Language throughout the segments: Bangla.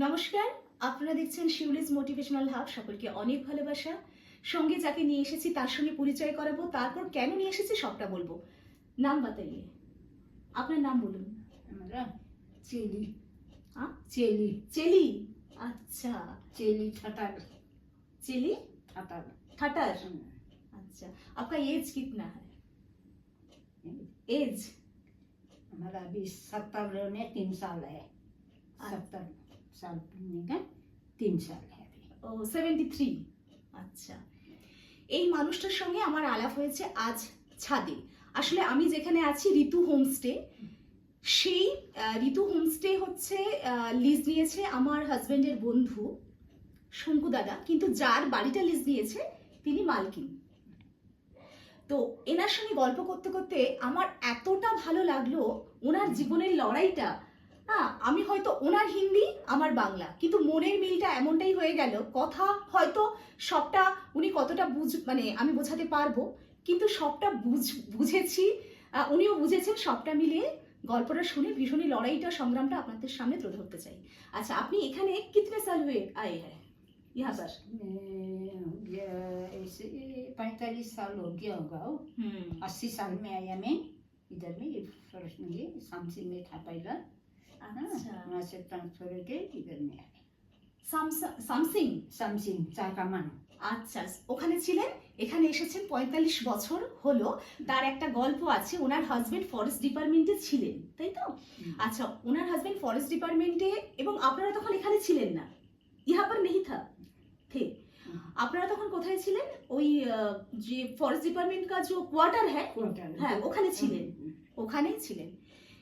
নমস্কার আপনারা দেখছেন শিউলিস মোটিভেশনাল হাব সকলকে অনেক ভালোবাসা সঙ্গে যাকে নিয়ে এসেছি তার সঙ্গে পরিচয় করাবো তারপর কেন নিয়ে এসেছি সবটা বলবো নাম বাতাইয়ে আপনার নাম বলুন আমরা চেলি हाँ? চেলি চেলি আচ্ছা চেলি ঠাটার চেলি ঠাটার ठाटर अच्छा आपका एज कितना है एज हमारा अभी सत्तर में तीन साल है सत्तर साल पूर्णे का तीन साल है अभी ও সেভেন্টি থ্রি আচ্ছা এই মানুষটার সঙ্গে আমার আলাপ হয়েছে আজ ছাদে আসলে আমি যেখানে আছি ঋতু হোমস্টে সেই আহ, ঋতু হোমস্টে হচ্ছে লিজ নিয়েছে আমার হাজবেন্ডের বন্ধু শঙ্কু দাদা কিন্তু যার বাড়িটা লিজ নিয়েছে তিনি মালকিন তো এনার সঙ্গে গল্প করতে করতে আমার এতটা ভালো লাগলো ওনার জীবনের লড়াইটা হ্যাঁ আমি হয়তো ওনার হিন্দি আমার বাংলা কিন্তু মনের মিলটা এমনটাই হয়ে গেল কথা হয়তো সবটা উনি কতটা বুঝ মানে আমি বোঝাতে পারবো কিন্তু সবটা বুঝ বুঝেছি আহ, উনিও বুঝেছেন সবটা মিলিয়ে গল্পটা শুনে ভীষণই লড়াইটা সংগ্রামটা আপনাদের সামনে তুলে ধরতে চাই আচ্ছা আপনি এখানে কিতনে সাল হয়ে আয়ে হ্যাঁ ইহা पर मैं हो गया ऐसे पैंतालीस साल हो गया होगा हो হুম अस्सी साल में आया मैं इधर में ये फर्स्ट में ये सामसिंग में था पहला আচ্ছা। মাসের ট্রান্সফার হয়ে ইভেন মেয়ার সামসিং সামসিং? চা কামান আচ্ছা ওখানে ছিলেন এখানে এসেছেন পঁয়তাল্লিশ বছর হলো। তার একটা গল্প আছে ওনার হাজবেন্ড ফরেস্ট ডিপার্টমেন্টে ছিলেন তাই তো? আচ্ছা ওনার হাজবেন্ড ফরেস্ট ডিপার্টমেন্টে এবং আপনারা তখন এখানে ছিলেন না? ইহা পর মেহিথা থে আপনারা তখন কোথায় ছিলেন? ওই যে ফরেস্ট ডিপার্টমেন্ট কা যে কোয়ার্টার হ্যাঁ? হ্যাঁ ওখানে ছিলেন। ওখানেই ছিলেন।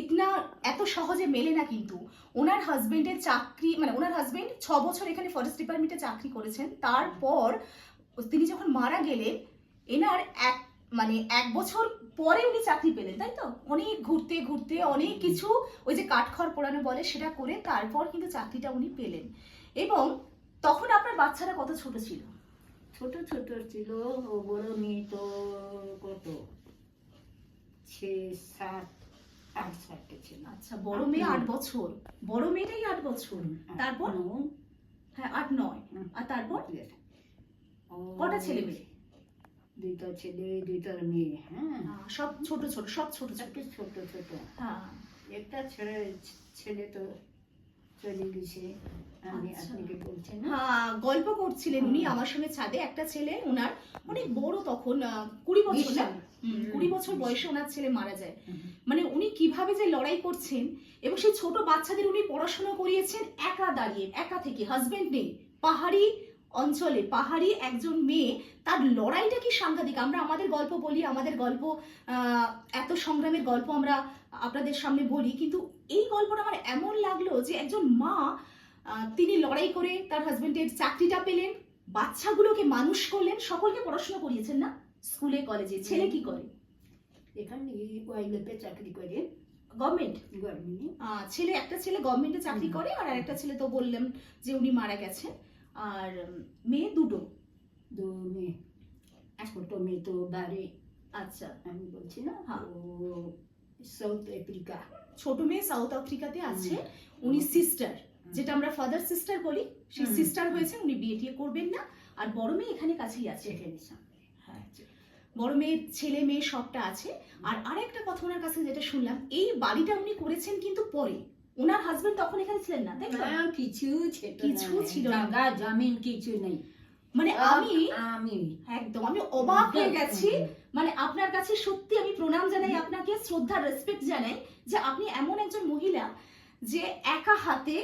ইতনা এত সহজে মেলে না কিন্তু। ওনার হাজবেন্ডের চাকরি মানে ওনার হাজবেন্ড ছ বছর এখানে ফরেস্ট ডিপার্টমেন্টে চাকরি করেছেন। তারপর তিনি যখন মারা গেলেন, এনার এক মানে এক বছর পরে উনি চাকরি পেলেন, তাই তো? অনেক ঘুরতে ঘুরতে অনেক কিছু ওই যে কাঠখড় পোড়ানো বলে সেটা করে তারপর কিন্তু চাকরিটা উনি পেলেন। এবং তখন আপনার বাচ্চারা কত ছোট ছিল? ছোট ছোট ছিল, ও বড় মেয়ে তো কত? ছ সাত আট ছিল। আচ্ছা বড় মেয়ে আট বছর। বড় মেয়েটাই আট বছর। তারপর? হ্যাঁ আট নয়। আর তারপর? কটা ছেলে মেয়ে? দুইটা ছেলে দুইটা মেয়ে হ্যাঁ। সব ছোট ছোট সব ছোট ছোট। ছোট ছোট। হ্যাঁ। একটা ছেলে ছেলে তো চলে গেছে আমি আচ্ছা। আপনাকে হ্যাঁ গল্প করছিলেন উনি আমার সঙ্গে ছাদে। একটা ছেলে ওনার অনেক বড় তখন কুড়ি বছর না? কুড়ি বছর বয়সে ওনার ছেলে মারা যায়। মানে উনি কীভাবে যে লড়াই করছেন এবং সেই ছোট বাচ্চাদের উনি পড়াশোনা করিয়েছেন একা দাঁড়িয়ে একা থেকে। হাজবেন্ড নেই পাহাড়ি অঞ্চলে পাহাড়ি একজন মেয়ে তার লড়াইটা কি সাংঘাতিক? আমরা আমাদের গল্প বলি আমাদের গল্প এত সংগ্রামের গল্প আমরা আপনাদের সামনে বলি কিন্তু এই গল্পটা আমার এমন লাগল যে একজন মা তিনি লড়াই করে তার হাজবেন্ডের চাকরিটা পেলেন বাচ্চাগুলোকে মানুষ করলেন সকলকে পড়াশোনা করিয়েছেন না? স্কুলে কলেজে ছেলে কি করে? এখানে ওয়াইলেপে চাকরি করে। গভর্নমেন্ট গভর্নমেন্টে ছেলে একটা ছেলে গভর্নমেন্টে চাকরি করে আর একটা ছেলে তো বললাম যে উনি মারা গেছেন। আর মেয়ে দুটো। দু মেয়ে। ছোট মেয়ে তো বাড়ি। আচ্ছা। আমি বলছি না হ্যাঁ। ও সাউথ আফ্রিকা ছোট মেয়ে সাউথ আফ্রিকাতে আছে। উনি সিস্টার যেটা আমরা ফাদার সিস্টার বলি সেই সিস্টার হয়েছে উনি বিয়ে টিয়ে করবেন না। আর বড় মেয়ে এখানে কাছেই আছে। সেখানে সামনে। হ্যাঁ। বড় মেয়ের ছেলে মেয়ে সবটা আছে। আর আরেকটা কথা ওনার কাছে যেটা শুনলাম এই বাড়িটা উনি করেছেন কিন্তু পরে। ওনার হাজবেন্ড তখন এখানে ছিলেন না তাই তো? না, কিছু ছিল কিছু ছিল না। জায়গা জমিন কিছু নেই। মানে আমি আমি একদম আমি অবাক হয়ে গেছি। মানে আপনার কাছে সত্যি আমি প্রণাম জানাই আপনাকে শ্রদ্ধা রেসপেক্ট জানাই যে আপনি এমন একজন মহিলা যে একা হাতে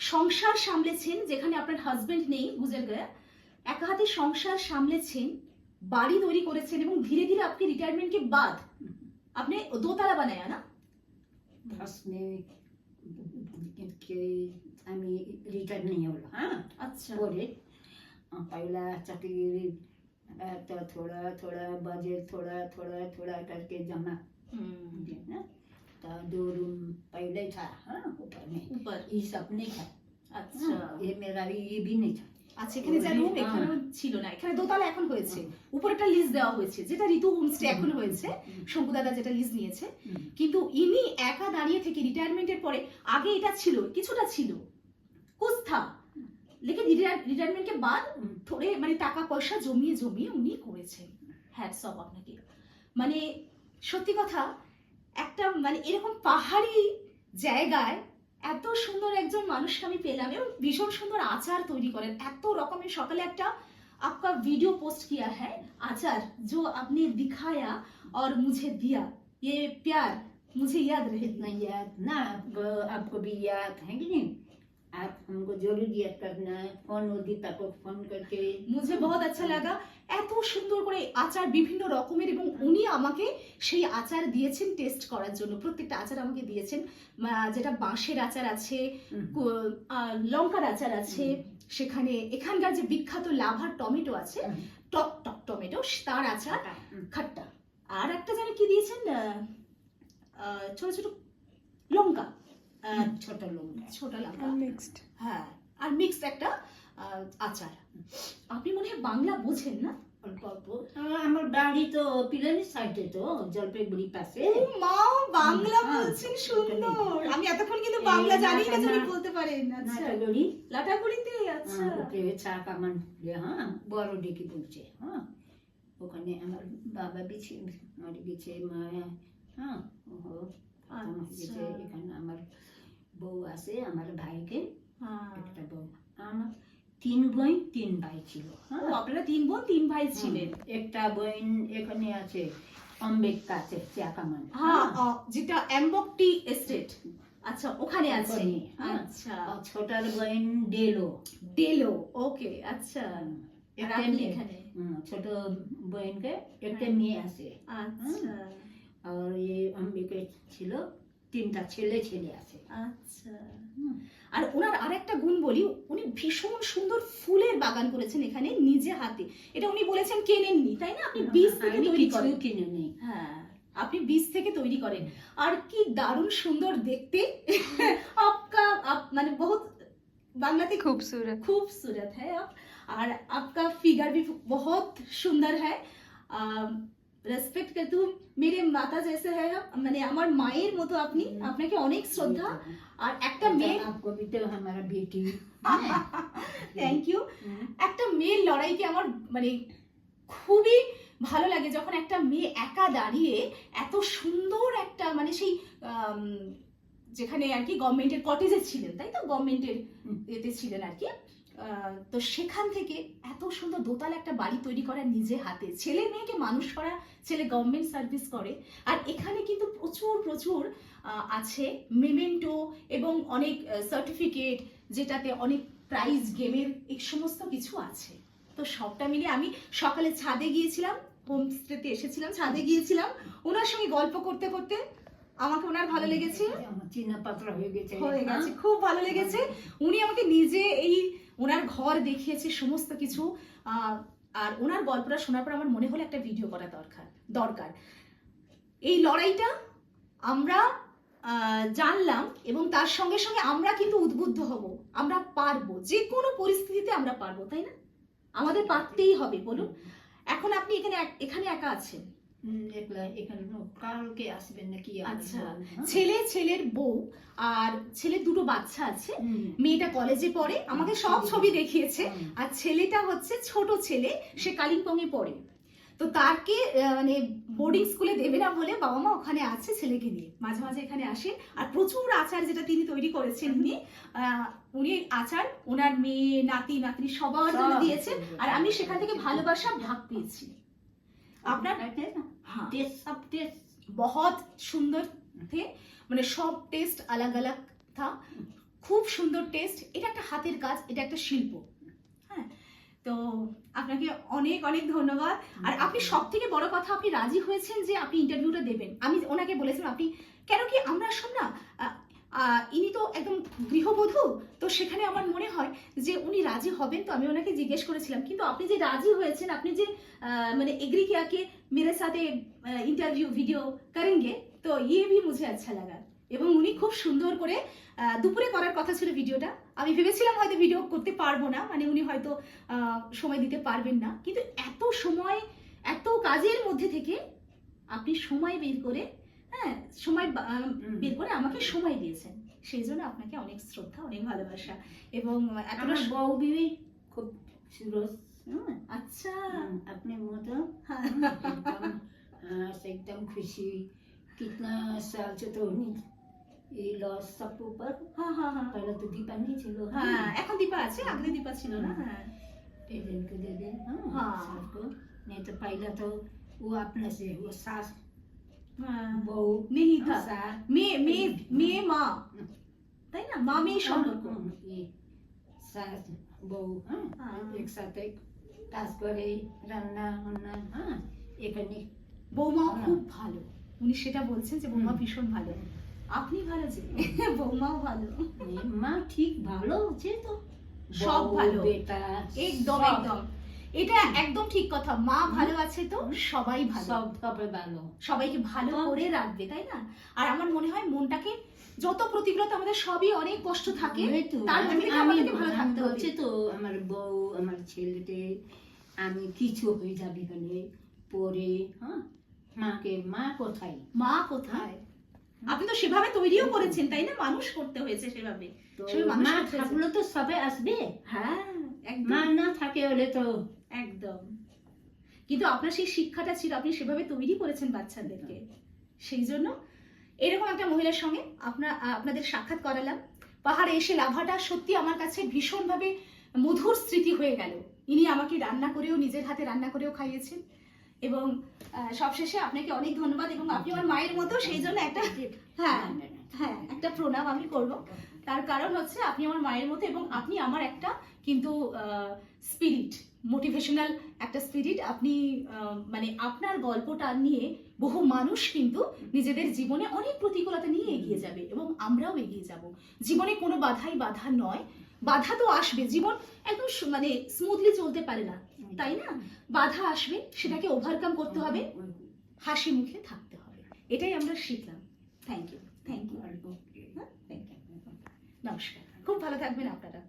সংসার সামলেছেন যেখানে আপনার হাজবেন্ড নেই গুজর গয়া একা হাতে সংসার সামলেছেন বাড়ি তৈরি করেছেন এবং ধীরে ধীরে আপনি রিটায়ারমেন্ট কে বাদ আপনি দোতলা বানায় না? हामी रिटायर्ड नै हो हाँ अच्छा। बोले। हाँ, पहिला चकली तो थोड़ा थोड़ा बजट थोड़ा थोड़ा थोड़ा करके जमा। हम्म। ना? तो दो रूम पहले था हाँ ऊपर में। ऊपर। ये सब नहीं था। अच्छा। हाँ, ये मेरा ये भी नहीं था। আচ্ছা এখানে যা রুম হ্যাঁ। এখানেও ছিল না। এখানে দোতলা এখন হয়েছে। উপরে একটা লিস্ট দেওয়া হয়েছে যেটা ঋতু হোমস্টে এখন হয়েছে। শঙ্কু দাদা যেটা লিস্ট নিয়েছে। কিন্তু ইনি একা দাঁড়িয়ে থেকে রিটায়ারমেন্টের পরে আগে এটা ছিল কিছুটা ছিল। কুস্থা। লেকিন রিটায়ারমেন্টকে বাদ। থোড়ে মানে টাকা পয়সা জমিয়ে জমিয়ে উনি করেছেন। হ্যাটস সব আপনাকে। মানে সত্যি কথা একটা মানে এরকম পাহাড়ি জায়গায় এত সুন্দর একজন মানুষকে আমি পেলাম এবং ভীষণ সুন্দর আচার তৈরি করেন এত রকমের সকালে একটা आपका वीडियो पोस्ट किया है आचार जो आपने दिखाया और मुझे दिया ये प्यार मुझे याद रहे इतना याद ना आपको आपको भी याद है कि नहीं आप हमको जरूर याद करना फोन उदिता को फोन करके মুঝে বহুত আচ্ছা লাগা এত সুন্দর করে আচার বিভিন্ন রকমের এবং উনি আমাকে সেই আচার দিয়েছেন টেস্ট করার জন্য প্রত্যেকটা আচার আমাকে দিয়েছেন আহ, যেটা বাঁশের আচার আছে হুম। কো- আহ, লঙ্কার আচার আছে সেখানে এখানকার যে বিখ্যাত লাভার টমেটো আছে হুম। টক টক টমেটো তার আচার হুম। খাট্টা আর একটা জানি কি দিয়েছেন আহ, আহ, ছোট ছোট লঙ্কা আহ, ছোট লোক ছোট লঙ্কা। মিক্সড হ্যাঁ আর মিক্সড একটা আচার। আপনি মনে হয় বাংলা বোঝেন না? আমার বাড়ি তো পিলানি সাইডে তো জলপাইগুড়ি পাশে। মা বাংলা হ্যাঁ, বলছেন সুন্দর। আমি এতক্ষণ কিন্তু বাংলা জানি না বলতে পারেন আচ্ছা। নাটাগুড়ি লাটাগুড়িতে আচ্ছা। ওকে চা কামান হ্যাঁ বড় ডেকে বলছে হ্যাঁ। ওখানে আমার বাবা বিছে মরে গেছে মা হ্যাঁ ও আচ্ছা। এখানে আমার বউ আছে আমার ভাইকে হ্যাঁ। একটা বউ। আমার তিন বোন তিন ভাই ছিল হ্যাঁ। আপনারা তিন বোন তিন ভাই ছিলেন। একটা বোন এখানে আছে হ্যাঁ যেটা অ্যাম্বকটি এস্টেট। আচ্ছা ওখানে আছে। আচ্ছা। ছোটার বোন ডেলো। ডেলো ওকে আচ্ছা। ছোট বোনকে একটা। মেয়ে আছে। আচ্ছা। আর এই অম্বিকে ছিল তিনটা ছেলে ছেলে আছে আচ্ছা হুম। আর ওনার আরেকটা গুণ বলি উনি ভীষণ সুন্দর ফুলের বাগান করেছেন এখানে নিজে হাতে এটা উনি বলেছেন কেনেননি তাই না আপনি বীজ থেকে আমি তৈরি কিছু করেন কিনে নেই হ্যাঁ আপনি বীজ থেকে তৈরি করেন আর কি দারুণ সুন্দর দেখতে আপকা আপ মানে বহুত বাংলাতে खूबसूरत खूबसूरत है आप और आपका फिगर भी बहुत सुंदर है রেসপেক্ট করে তুমি মেরে মাতা জেসে হ্যাঁ মানে আমার মায়ের মতো আপনি আপনাকে অনেক শ্রদ্ধা আর একটা মেয়ে আমার বেটি থ্যাংক ইউ একটা মেয়ের লড়াইকে আমার মানে খুবই ভালো লাগে যখন একটা মেয়ে একা দাঁড়িয়ে এত সুন্দর একটা মানে সেই যেখানে আর কি গভর্নমেন্টের কটেজে ছিলেন তাই তো? গভর্নমেন্টের এতে ছিলেন আর কি। তো সেখান থেকে এত সুন্দর দোতলা একটা বাড়ি তৈরি করা নিজে হাতে। ছেলে মেয়েকে মানুষ করা ছেলে গভর্নমেন্ট সার্ভিস করে। আর এখানে কিন্তু প্রচুর প্রচুর আছে মেমেন্টো এবং অনেক সার্টিফিকেট যেটাতে অনেক প্রাইজ গেমের এই সমস্ত কিছু আছে। তো সবটা মিলে আমি সকালে ছাদে গিয়েছিলাম হোমস্টেতে এসেছিলাম ছাদে গিয়েছিলাম। ওনার সঙ্গে গল্প করতে করতে আমাকে ওনার ভালো লেগেছে। চিনা পাত্র হয়ে গেছে। হয়ে? গেছে খুব ভালো লেগেছে। উনি আমাকে নিজে এই ওনার ঘর দেখিয়েছে, সমস্ত কিছু আর ওনার গল্পটা শোনার পর আমার মনে হলো একটা ভিডিও করা দরকার দরকার। এই লড়াইটা আমরা জানলাম এবং তার সঙ্গে সঙ্গে আমরা কিন্তু উদ্বুদ্ধ হব। আমরা পারব যে কোনো পরিস্থিতিতে আমরা পারব, তাই না? আমাদের পারতেই হবে, বলুন। এখন আপনি এখানে এখানে একা আছেন। আচ্ছা। ছেলে ছেলের বউ আর ছেলের দুটো বাচ্চা আছে। মেয়েটা কলেজে পড়ে আমাকে সব ছবি দেখিয়েছে। আর ছেলেটা হচ্ছে ছোট ছেলে সে কালিম্পং এ পড়ে। তো তাকে মানে বোর্ডিং স্কুলে দেবে না বলে বাবা মা ওখানে আছে ছেলেকে নিয়ে। মাঝে মাঝে এখানে আসে। আর প্রচুর আচার যেটা তিনি তৈরি করেছেন উনি আহ, উনি আচার ওনার মেয়ে নাতি নাতনি সবার জন্য সব দিয়েছে। আর আমি সেখান থেকে ভালোবাসা ভাগ পেয়েছি। আপনার আছে না? হ্যাঁ টেস্ট সব টেস্ট बहुत সুন্দর थे মানে সব টেস্ট আলাদা আলাদা থা খুব সুন্দর টেস্ট এটা একটা হাতের কাজ এটা একটা শিল্প হ্যাঁ তো আপনাকে অনেক অনেক ধন্যবাদ আর আপনি সব থেকে বড় কথা আপনি রাজি হয়েছেন যে আপনি ইন্টারভিউটা দেবেন আমি ওনাকে বলেছিলাম আপনি কেন কি আমরা সব না আহ, আহ, ইনি তো একদম গৃহবধূ তো সেখানে আমার মনে হয় যে উনি রাজি হবেন তো? আমি ওনাকে জিজ্ঞেস করেছিলাম, কিন্তু আপনি যে রাজি হয়েছেন, আপনি যে মানে এগ্রি কিয়াকে মেরে সাথে ইন্টারভিউ ভিডিও করেনগে, তো ইয়ে ভি মুঝে আচ্ছা লাগা। এবং উনি খুব সুন্দর করে দুপুরে করার কথা ছিল ভিডিওটা। আমি ভেবেছিলাম হয়তো ভিডিও করতে পারব না মানে উনি হয়তো সময় দিতে পারবেন না। কিন্তু এত সময়, এত কাজের মধ্যে থেকে আপনি সময় বের করে হ্যাঁ সময় বের করে আমাকে সময় দিয়েছেন। সেই জন্য আপনাকে অনেক শ্রদ্ধা অনেক ভালোবাসা এবং এতটা আমার স- বউ বিবি খুব সুরজ হুম, আচ্ছা হুম, अपने मतो হ্যাঁ। एकदम हाँ, से एकदम खुशी कितना साल से तो नहीं ये लॉस सब ऊपर হ্যাঁ হ্যাঁ হ্যাঁ पहले तो दीपा नहीं चलो হ্যাঁ এখন দীপা আছে আগে दीपा ছিল না হ্যাঁ पेरेंट को दे दे हाँ, हाँ। सबको नहीं तो पहले तो वो अपने से वो सास হ্যাঁ बहू नहीं था सास মেয়ে মেয়ে মেয়ে মা তাই না? মামি হ্যাঁ, বউ হ্যাঁ, হ্যাঁ। একসাথে কাজ করে রান্না হ্যাঁ এখানে। বৌমা খুব ভালো। উনি সেটা বলছেন যে বৌমা ভীষণ ভালো। আপনি ভালো যে? বৌমাও ভালো। মা ঠিক ভালো যে তো সব ভালো। একদম একদম। এটা একদম ঠিক কথা। মা ভালো আছে তো সবাই ভালো। সবাই ভালো। সবাইকে ভালো করে রাখবে তাই না? আর আমার মনে হয় মনটাকে যত প্রতিকূলতা আমাদের সবই অনেক কষ্ট থাকে তার মধ্যে আমাদেরকে ভালো থাকতে। বলছি তো আমার বউ আমার ছেলেকে আমি কিছু হয়ে যাবে হলে পরে হ্যাঁ? মাকে মা কোথায়? মা কোথায়? আপনি তো সেভাবে তৈরিও করেছেন তাই না? মানুষ করতে হয়েছে সেভাবে। মা থাকলে তো সবে আসবে। হ্যাঁ মা না থাকে হলে তো। একদম। কিন্তু আপনার সেই শিক্ষাটা ছিল আপনি সেভাবে তৈরি করেছেন বাচ্চাদেরকে। সেই জন্য এরকম একটা মহিলার সঙ্গে আপনার আপনাদের সাক্ষাৎ করালাম। পাহাড়ে এসে লাভাটা সত্যি আমার কাছে ভীষণভাবে মধুর স্মৃতি হয়ে গেল। ইনি আমাকে রান্না করেও, নিজের হাতে রান্না করেও খাইয়েছেন। এবং সবশেষে আপনাকে অনেক ধন্যবাদ এবং আপনি আমার মায়ের মতো, সেই জন্য একটা হ্যাঁ। হ্যাঁ একটা প্রণাম আমি করব। তার কারণ হচ্ছে আপনি আমার মায়ের মতো এবং আপনি আমার একটা কিন্তু স্পিরিট মোটিভেশনাল একটা স্পিরিট আপনি মানে আপনার গল্পটা নিয়ে বহু মানুষ কিন্তু নিজেদের জীবনে অনেক প্রতিকূলতা নিয়ে এগিয়ে যাবে এবং আমরাও এগিয়ে যাব। জীবনে কোনো বাধাই বাধা নয়। বাধা তো আসবে, জীবন একদম মানে স্মুথলি চলতে পারে না, তাই না? বাধা আসবে, সেটাকে ওভারকাম করতে হবে, হাসি মুখে থাকতে হবে। এটাই আমরা শিখলাম। থ্যাংক ইউ থ্যাংক ইউ নমস্কার। খুব ভালো থাকবেন আপনারা।